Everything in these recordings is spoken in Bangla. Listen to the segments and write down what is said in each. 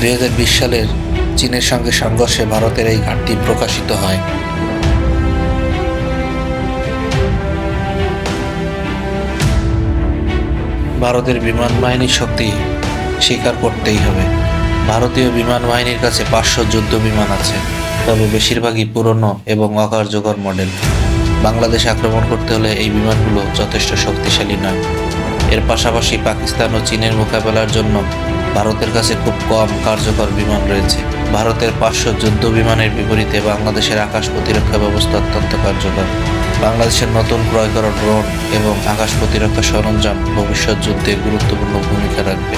দুই হাজার বিশ সালের চীনের সঙ্গে সংঘর্ষে ভারতের এই ঘাটতি প্রকাশিত হয়। ভারতের বিমান বাহিনীর শক্তি স্বীকার করতেই হবে। ভারতীয় বিমান বাহিনীর কাছে পাঁচশো যুদ্ধ বিমান আছে, তবে বেশিরভাগই পুরনো এবং অকার্যকর মডেল। বাংলাদেশ আক্রমণ করতে হলে এই বিমানগুলো যথেষ্ট শক্তিশালী নয়। এর পাশাপাশি পাকিস্তান ও চীনের মোকাবেলার জন্য ভারতের কাছে খুব কম কার্যকর বিমান রয়েছে। ভারতের পাঁচশো যুদ্ধ বিমানের বিপরীতে বাংলাদেশের আকাশ প্রতিরক্ষা ব্যবস্থা অত্যন্ত কার্যকর। বাংলাদেশের নতুন ক্রয় করা ড্রোন এবং আকাশ প্রতিরক্ষা সরঞ্জাম ভবিষ্যৎ যুদ্ধে গুরুত্বপূর্ণ ভূমিকা রাখবে।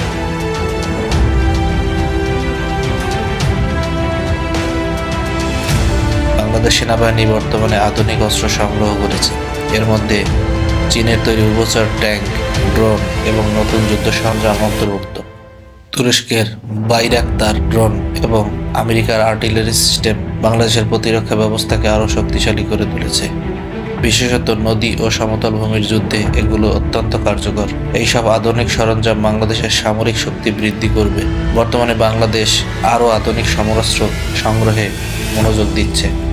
বাংলাদেশ সেনাবাহিনী বর্তমানে আধুনিক অস্ত্র সংগ্রহ করেছে। এর মধ্যে চীনের তৈরি উভচর ট্যাঙ্ক ড্রোন এবং নতুন যুদ্ধ সরঞ্জাম অন্তর্ভুক্ত। তুরস্কের বাইরাক্তার ড্রোন এবং আমেরিকার আর্টিলারি সিস্টেম বাংলাদেশের প্রতিরক্ষা ব্যবস্থাকে আরও শক্তিশালী করে তুলেছে। বিশেষত নদী ও সমতল ভূমির যুদ্ধে এগুলো অত্যন্ত কার্যকর। এইসব আধুনিক সরঞ্জাম বাংলাদেশের সামরিক শক্তি বৃদ্ধি করবে। বর্তমানে বাংলাদেশ আরও আধুনিক সমরাস্ত্র সংগ্রহে মনোযোগ দিচ্ছে।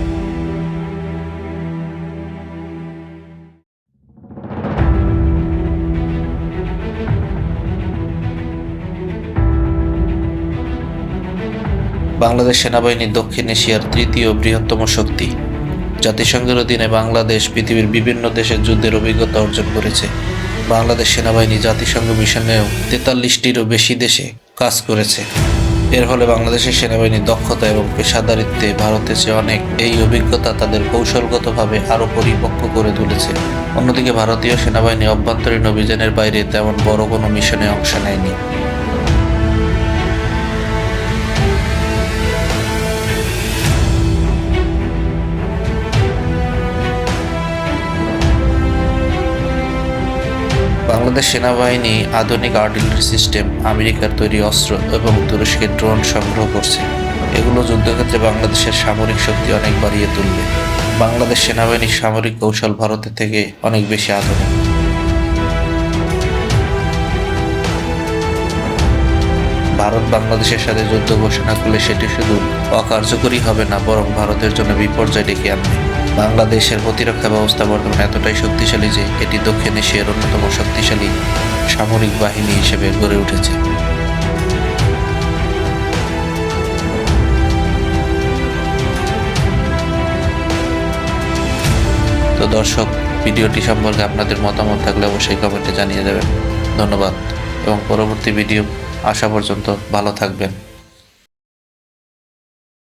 বাংলাদেশ সেনাবাহিনী দক্ষিণ এশিয়ার তৃতীয় বৃহত্তম শক্তি। জাতিসংঘের অধীনে বাংলাদেশ পৃথিবীর বিভিন্ন দেশের যুদ্ধের অভিজ্ঞতা অর্জন করেছে। বাংলাদেশ সেনাবাহিনী জাতিসংঘ মিশনেও তেতাল্লিশটিরও বেশি দেশে কাজ করেছে। এর ফলে বাংলাদেশের সেনাবাহিনীর দক্ষতা এবং পেশাদারিত্বে ভারতের চেয়ে অনেক এই অভিজ্ঞতা তাদের কৌশলগতভাবে আরও পরিপক্ক করে তুলেছে। অন্যদিকে ভারতীয় সেনাবাহিনী অভ্যন্তরীণ অভিযানের বাইরে তেমন বড় কোনো মিশনে অংশ নেয়নি। বাংলাদেশ সেনাবাহিনী আধুনিক আর্টিলারি সিস্টেম, আমেরিকার তৈরি অস্ত্র এবং তুরস্কের ড্রোন সংগ্রহ করছে। এগুলো যুদ্ধক্ষেত্রে বাংলাদেশের সামরিক শক্তি অনেক বাড়িয়ে তুলবে। বাংলাদেশ সেনাবাহিনীর সামরিক কৌশল ভারতের থেকে অনেক বেশি আধুনিক। ভারত বাংলাদেশের সাথে যুদ্ধ ঘোষণা করলে সেটি শুধু অকার্যকরী হবে না, বরং ভারতের জন্য বিপর্যয় ডেকে আনবে। বাংলাদেশের প্রতিরক্ষা ব্যবস্থা বর্তমানে এতটাই শক্তিশালী যে এটি দক্ষিণ এশিয়ার অন্যতম শক্তিশালী সামরিক বাহিনী হিসেবে গড়ে উঠেছে। তো দর্শক, ভিডিওটি সম্পর্কে আপনাদের মতামত থাকলে অবশ্যই কমেন্টে জানিয়ে দেবেন। ধন্যবাদ এবং পরবর্তী ভিডিও আসা পর্যন্ত ভালো থাকবেন।